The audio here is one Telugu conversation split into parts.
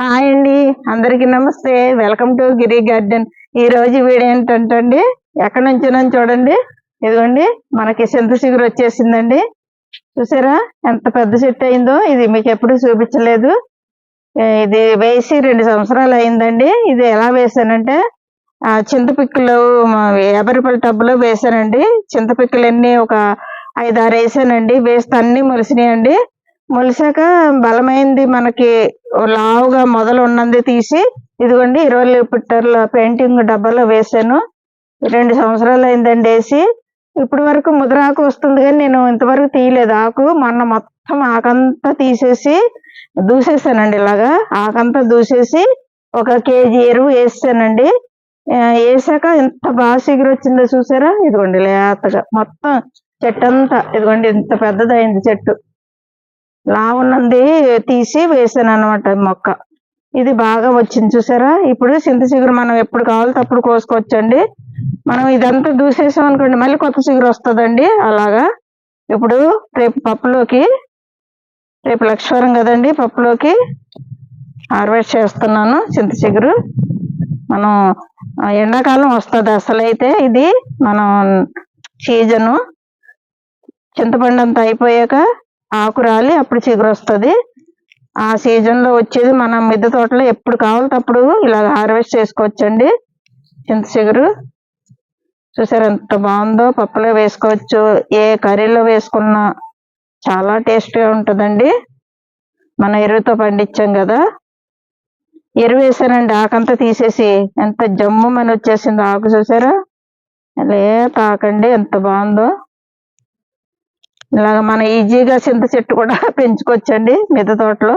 హాయ్ అండి. అందరికీ నమస్తే. వెల్కమ్ టు గిరి గార్డెన్ ఈ రోజు వీడియో ఏంటంటే ఎక్కడి నుంచినో చూడండి. ఇదిగోండి మనకి చింత చిగురు వచ్చేసిందండి. చూసారా? ఎంత పెద్ద చెట్టు అయిందో. ఇది మీకు ఎప్పుడు చూపించలేదు. ఇది వేసి రెండు సంవత్సరాలు అయిందండి. ఇది ఎలా వేసానంటే ఆ చింతపిక్కలు మా యాభై టబ్బులో వేసానండి. చింతపిక్కలన్నీ ఒక ఐదు ఆరు వేసానండి. వేస్తే అన్ని మొలిసినాయండి. మొలిసాక బలమైంది మనకి లావుగా మొదలు ఉన్నది తీసి ఇదిగోండి ఇరవై లీటర్ల పెయింటింగ్ డబ్బాలో వేసాను రెండు సంవత్సరాలు అయిందండి వేసి. ఇప్పటి వరకు ముద్రాకు వస్తుంది కానీ నేను ఇంతవరకు తీయలేదు. ఆకు మొన్న మొత్తం ఆకంతా తీసేసి దూసేసానండి ఇలాగా. ఆకంతా దూసేసి ఒక కేజీ ఎరువు వేసానండి. వేసాక ఎంత బాగా సిగురు వచ్చిందో చూసారా? ఇదిగోండి లేతగా మొత్తం చెట్టు అంతా ఇదిగోండి ఇంత పెద్దదైంది చెట్టు. లావున్నది తీసి వేసాను అనమాట మొక్క. ఇది బాగా వచ్చింది చూసారా? ఇప్పుడు చింత చిగురు మనం ఎప్పుడు కావాలితే అప్పుడు కోసుకోవచ్చండి. మనం ఇదంతా దూసేసాం అనుకోండి మళ్ళీ కొత్త చిగురు వస్తుందండి. అలాగా? ఇప్పుడు రేపు పప్పులోకి రేపు లక్ష్వరం కదండి పప్పులోకి హార్వెస్ట్ చేస్తున్నాను చింత చిగురు. మనం ఎండాకాలం వస్తుంది అసలైతే ఇది. మనం సీజను. చింతపండు అంతా అయిపోయాక ఆకు రాలి అప్పుడు చిగురు వస్తుంది. ఆ సీజన్లో వచ్చేది మనం మిద్దె తోటలో ఎప్పుడు కావాలితే అప్పుడు ఇలా హార్వెస్ట్ చేసుకోవచ్చండి. చింత చిగురు. చూసారు ఎంత బాగుందో? పప్పులో వేసుకోవచ్చు. ఏ కర్రీలో వేసుకున్నా చాలా టేస్టీగా ఉంటుందండి. మన ఎరువుతో పండించాం కదా. ఎరువు వేసానండి. ఆకంతా తీసేసి ఎంత జమ్ము అని వచ్చేసింది ఆకు చూసారా? లేత ఆకండి ఎంత బాగుందో. ఇలాగ మన ఈజీగా చింత చెట్టు కూడా పెంచుకోవచ్చండి మిద్ద తోటలో.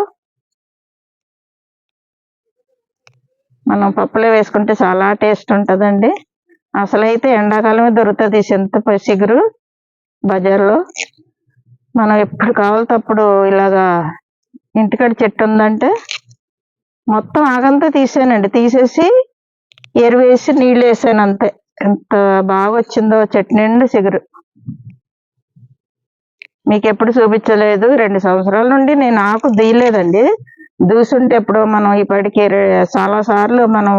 మనం పప్పులో వేసుకుంటే చాలా టేస్ట్ ఉంటుందండి. అసలైతే ఎండాకాలమే దొరుకుతుంది చింత ప- చిగురు బజార్లో. మనం ఎప్పుడు కావాలితే అప్పుడు ఇలాగా ఇంటికాడ చెట్టు ఉందంటే మొత్తం ఆగంతా తీసానండి. తీసేసి ఎరువేసి నీళ్ళు వేసాను అంతే. ఎంత బాగా వచ్చిందో చెట్టు నిండు చిగురు. మీకు ఎప్పుడు చూపించలేదు. రెండు సంవత్సరాల నుండి నేను ఆకు దీయలేదండి దూసుంటే ఎప్పుడో మనం ఇప్పటికీ చాలా సార్లు మనం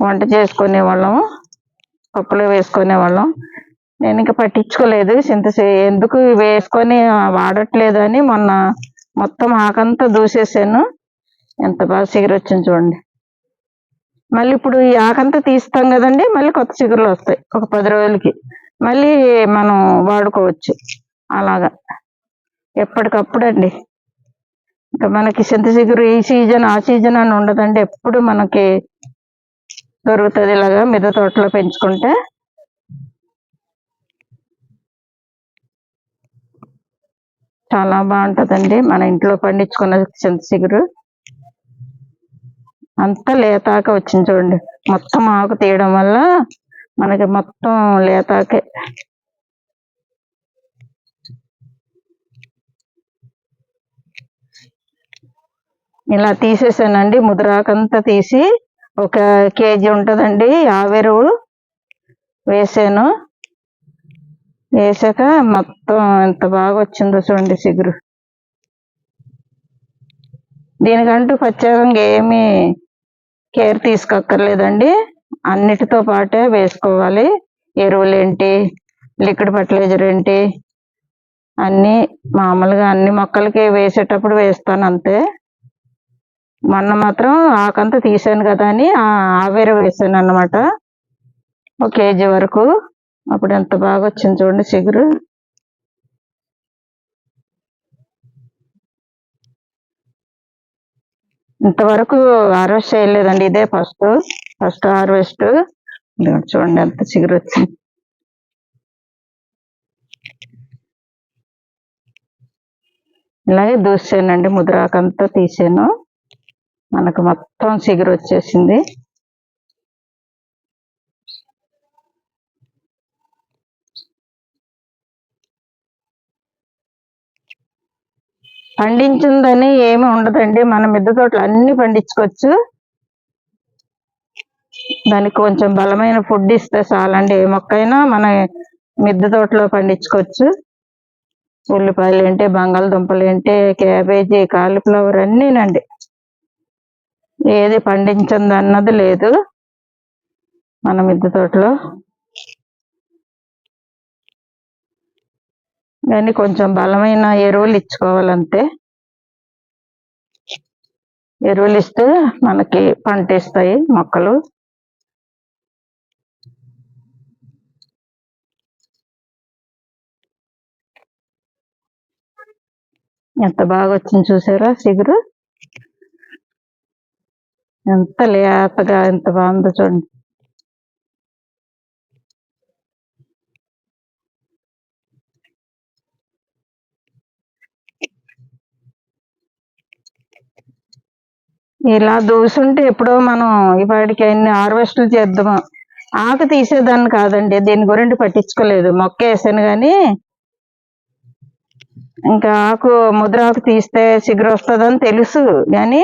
వంట చేసుకునే వాళ్ళం పప్పులు వేసుకునే వాళ్ళం. నేను ఇంకా పట్టించుకోలేదు. చింత ఎందుకు వేసుకొని వాడట్లేదు అని మొన్న మొత్తం ఆకంతా దూసేసాను. ఎంత బాగా చిగురు వచ్చింది చూడండి. మళ్ళీ ఇప్పుడు ఈ ఆకంతా తీస్తాం కదండి మళ్ళీ కొత్త చిగురులు వస్తాయి. ఒక పది రోజులకి. మళ్ళీ మనం వాడుకోవచ్చు. అలాగా. ఎప్పటికప్పుడు అండి ఇంకా మనకి చింత చిగురు ఈ సీజన్ ఆ సీజన్ అని ఉండదండి. ఎప్పుడు మనకి దొరుకుతుంది ఇలాగా మిద్ద తోటలో పెంచుకుంటే. చాలా బాగుంటుందండి. మన ఇంట్లో పండించుకున్న చింత చిగురు అంతా లేతాక వచ్చింది చూడండి. మొత్తం ఆకు తీయడం వల్ల మనకి మొత్తం లేతాకే ఇలా తీసేసానండి. ముద్రాకంతా తీసి ఒక కేజీ ఉంటుందండి. ఆవెరువు వేసాను. వేసాక మొత్తం ఎంత బాగా వచ్చిందో చూడండి చిగురు దీనికంటూ ప్రత్యేకంగా ఏమీ కేర్ తీసుకోక్కర్లేదండి. అన్నిటితో పాటే వేసుకోవాలి. ఎరువులు ఏంటి? లిక్విడ్ ఫర్టిలైజర్ ఏంటి? అన్నీ మామూలుగా అన్ని మొక్కలకి వేసేటప్పుడు వేస్తాను అంతే. మొన్న మాత్రం ఆకంతా తీసాను కదా అని ఆవేర ఆవేరు వేసాను అన్నమాట. ఒక కేజీ వరకు. అప్పుడు ఎంత బాగా వచ్చింది చూడండి చిగురు. ఇంతవరకు హార్వెస్ట్ చేయలేదండి ఇదే ఫస్ట్. First harvest. చూడండి ఎంత చిగురు వచ్చింది. ఇలాగే దూసానండి ముద్రాకంతా తీసాను. మనకు మొత్తం చిగురు వచ్చేసింది. పండించిందని ఏమి ఉండదండి. మన మిద్దె తోటలు అన్ని పండించుకోవచ్చు. దానికి కొంచెం బలమైన ఫుడ్ ఇస్తే చాలండి. ఏ మొక్కైనా మన మిద్దె తోటలో పండించుకోవచ్చు. ఉల్లిపాయలు ఏంటి బంగాళదుంపలు ఏంటి క్యాబేజీ కాలీఫ్లవర్ అన్నీనండి. ఏది పండించింది అన్నది లేదు మన మిద్దె తోటలో. కానీ కొంచెం బలమైన ఎరువులు ఇచ్చుకోవాలంతే. ఎరువులు ఇస్తే మనకి పంట ఇస్తాయి మొక్కలు. ఎంత బాగా వచ్చింది చూసారా చిగురు ఎంత లేతగా ఎంత బాగుందో చూడండి. ఇలా దూసుంటే ఎప్పుడో మనం ఇవాడికి అన్ని హార్వెస్ట్లు చేద్దాము. ఆకు తీసేదాన్ని కాదండి దీని గురించి పట్టించుకోలేదు. మొక్క వేసాను కానీ ఇంకా ఆకు ముద్ర ఆకు తీస్తే చిగురు వస్తుందని తెలుసు కానీ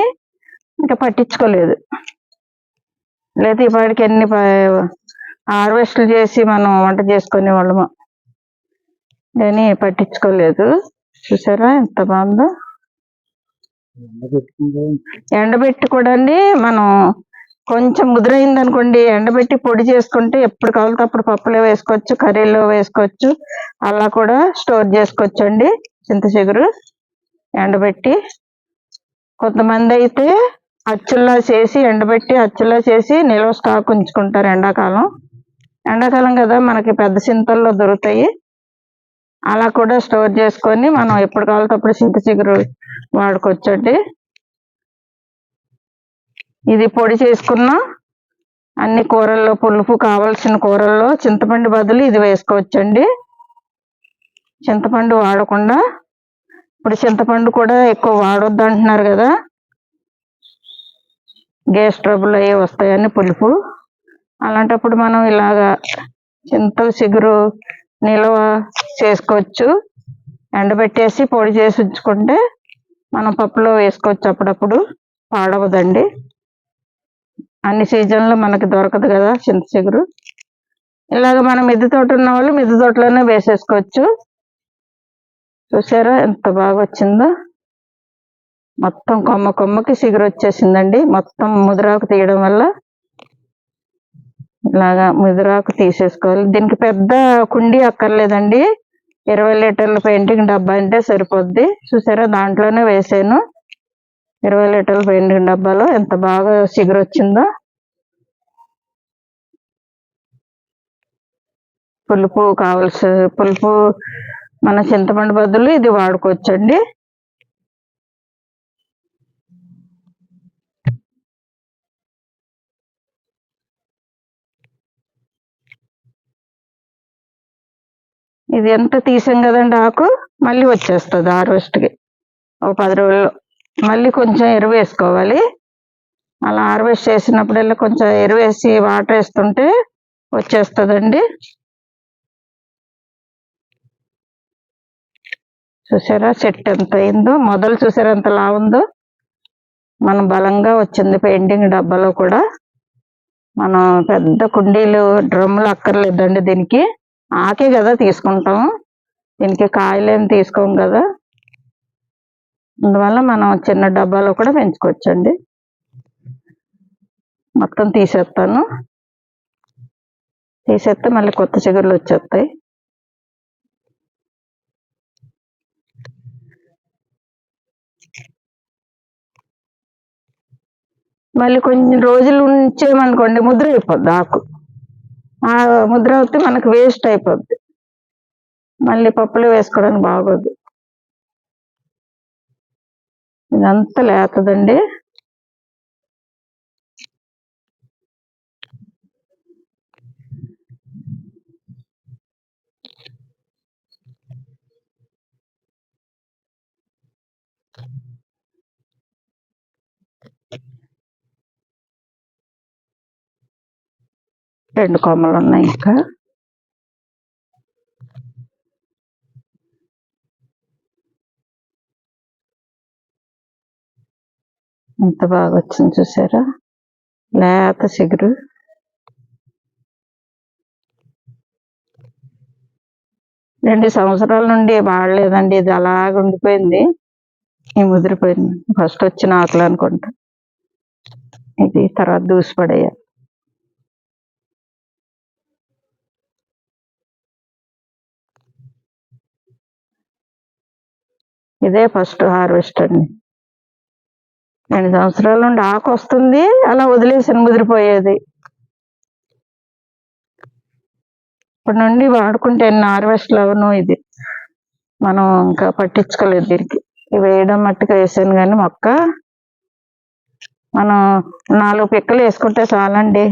ఇంకా పట్టించుకోలేదు. లేదా ఇప్పటికి ఎన్ని హార్వెస్ట్లు చేసి మనం వంట చేసుకునే వాళ్ళము. కానీ పట్టించుకోలేదు. చూసారా ఎంత బాగుందో? ఎండబెట్టి కూడా అండి మనం కొంచెం ముదురైంది అనుకోండి ఎండబెట్టి పొడి చేసుకుంటే ఎప్పుడు కావాలితే అప్పుడు పప్పులో వేసుకోవచ్చు కర్రీలో వేసుకోవచ్చు అలా కూడా స్టోర్ చేసుకోవచ్చు అండి చింత చిగురు ఎండబెట్టి కొంతమంది అయితే అచ్చుల్లో చేసి ఎండబెట్టి అచ్చుల్లో చేసి నిల్వ స్టాక్ ఉంచుకుంటారు ఎండాకాలం. ఎండాకాలం కదా మనకి పెద్ద చింతల్లో దొరుకుతాయి. అలా కూడా స్టోర్ చేసుకొని మనం ఎప్పుడు కావాలితే అప్పుడు చింత చిగురు వాడుకోవచ్చండి. ఇది పొడి చేసుకున్న అన్ని కూరల్లో పులుపు కావాల్సిన కూరల్లో చింతపండు బదులు ఇది వేసుకోవచ్చండి. చింతపండు వాడకుండా ఇప్పుడు చింతపండు కూడా ఎక్కువ వాడొద్దు అంటున్నారు కదా. గ్యాస్ ట్రబుల్ అయ్యి వస్తాయని పులుపు. అలాంటప్పుడు మనం ఇలాగా చింత చిగురు నిల్వ చేసుకోవచ్చు. ఎండబెట్టేసి పొడి చేసి ఉంచుకుంటే మనం పప్పులో వేసుకోవచ్చు అప్పుడప్పుడు. పాడవదండి. అన్ని సీజన్లో మనకి దొరకదు కదా చింత చిగురు. ఇలాగ మనం మిద్దె తోట ఉన్న వాళ్ళు మిద్దె తోటలోనే వేసేసుకోవచ్చు. చూసారా ఎంత బాగా వచ్చిందో? మొత్తం కొమ్మ కొమ్మకి చిగురు వచ్చేసిందండి. మొత్తం ముదిరాకు తీయడం వల్ల ఇలాగా ముదిరాకు తీసేసుకోవాలి. దీనికి పెద్ద కుండీ అక్కర్లేదండి. ఇరవై లీటర్ల పెయింటింగ్ డబ్బా అంటే సరిపోద్ది. చూసారా? దాంట్లోనే వేసాను. ఇరవై లీటర్ల పెయింటింగ్ డబ్బాలో ఎంత బాగా చిగురు వచ్చిందో. పులుపు కావలసి పులుపు మన చింతపండు బదులు ఇది వాడుకోవచ్చండి. ఇది ఎంత తీసాం కదండి ఆకు? మళ్ళీ వచ్చేస్తుంది హార్వెస్ట్కి ఒక పది రోజుల్లో మళ్ళీ కొంచెం ఎరువు వేసుకోవాలి. అలా హార్వెస్ట్ చేసినప్పుడల్లా కొంచెం ఎరువు వేసి వాటర్ వేస్తుంటే వచ్చేస్తుందండి. చూసారా చెట్టు ఎంత అయిందో? మొదలు చూసారా ఎంత లా ఉందో? మనం బలంగా వచ్చింది పెయింటింగ్ డబ్బాలో కూడా. మనం పెద్ద కుండీలు డ్రమ్ములు అక్కర్లేదండి దీనికి. ఆకే కదా తీసుకుంటాం. దీనికి కాయలు తీసుకోము తీసుకోం కదా. అందువల్ల మనం చిన్న డబ్బాలో కూడా పెంచుకోవచ్చండి. మొత్తం తీసేస్తాను. తీసేస్తే మళ్ళీ కొత్త చిగురులు వచ్చేస్తాయి. మళ్ళీ కొన్ని రోజులు ఉంచేమనుకోండి ముద్ర అయిపోద్ది ఆకు. ముద్ర అవుతే మనకు వేస్ట్ అయిపోద్ది. మళ్ళీ పప్పులు వేసుకోవడానికి బాగోదు. ఇదంతా లేతదండి. రెండు కొమ్మలు ఉన్నాయి ఇంకా. ఎంత బాగా వచ్చింది చూసారా? లేత చిగురు. రెండు సంవత్సరాల నుండి వాడలేదండి ఇది అలాగ ఉండిపోయింది. ఈ ముదిరిపోయింది. ఫస్ట్ వచ్చిన ఆకులు అనుకుంటా. ఇది తర్వాత దూసిపడేయాలి. ఇదే ఫస్ట్ హార్వెస్ట్ అండి. రెండు సంవత్సరాల నుండి ఆకు వస్తుంది అలా వదిలేసి ముదిరిపోయేది. ఇప్పటి నుండి వాడుకుంటే ఎన్ని హార్వెస్ట్లు అవును ఇది. మనం ఇంకా పట్టించుకోలేదు దీనికి. ఇవి వేయడం మట్టుగా వేసాను కానీ మొక్క మనం నాలుగు పిక్కలు వేసుకుంటే చాలండి.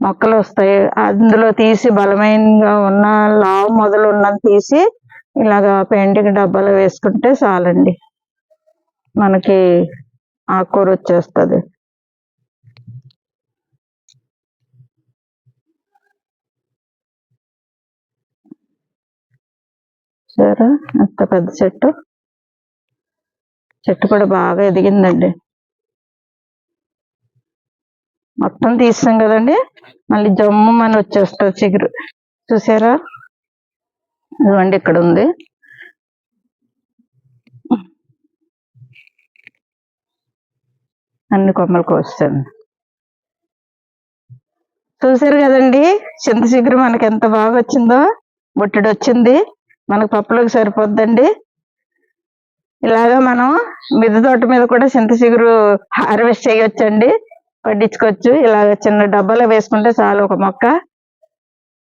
మొక్కలు వస్తాయి. అందులో తీసి బలమైనగా ఉన్న లావు మొదలు ఉన్నది తీసి ఇలాగా పెయింటింగ్ డబ్బాలు వేసుకుంటే చాలండి. మనకి ఆకుకూర వచ్చేస్తుంది. సరే అంత పెద్ద చెట్టు. చెట్టు కూడా బాగా ఎదిగిందండి. మొత్తం తీసాం కదండి. మళ్ళీ జమ్ము అని వచ్చేస్తుంది చిగురు. చూసారా? ఇదిగోండి ఇక్కడ ఉంది. అన్ని కొమ్మలు కోసండి చూసారు కదండి చింత చిగురు మనకి ఎంత బాగా వచ్చిందో బొట్టెడు వచ్చింది. మనకు పప్పులకు సరిపోద్దండి. ఇలాగా మనం మిద్దె తోట మీద కూడా చింత చిగురు హార్వెస్ట్ చేయొచ్చండి. పట్టించుకోవచ్చు. ఇలాగ చిన్న డబ్బాలో వేసుకుంటే చాలు ఒక మొక్క.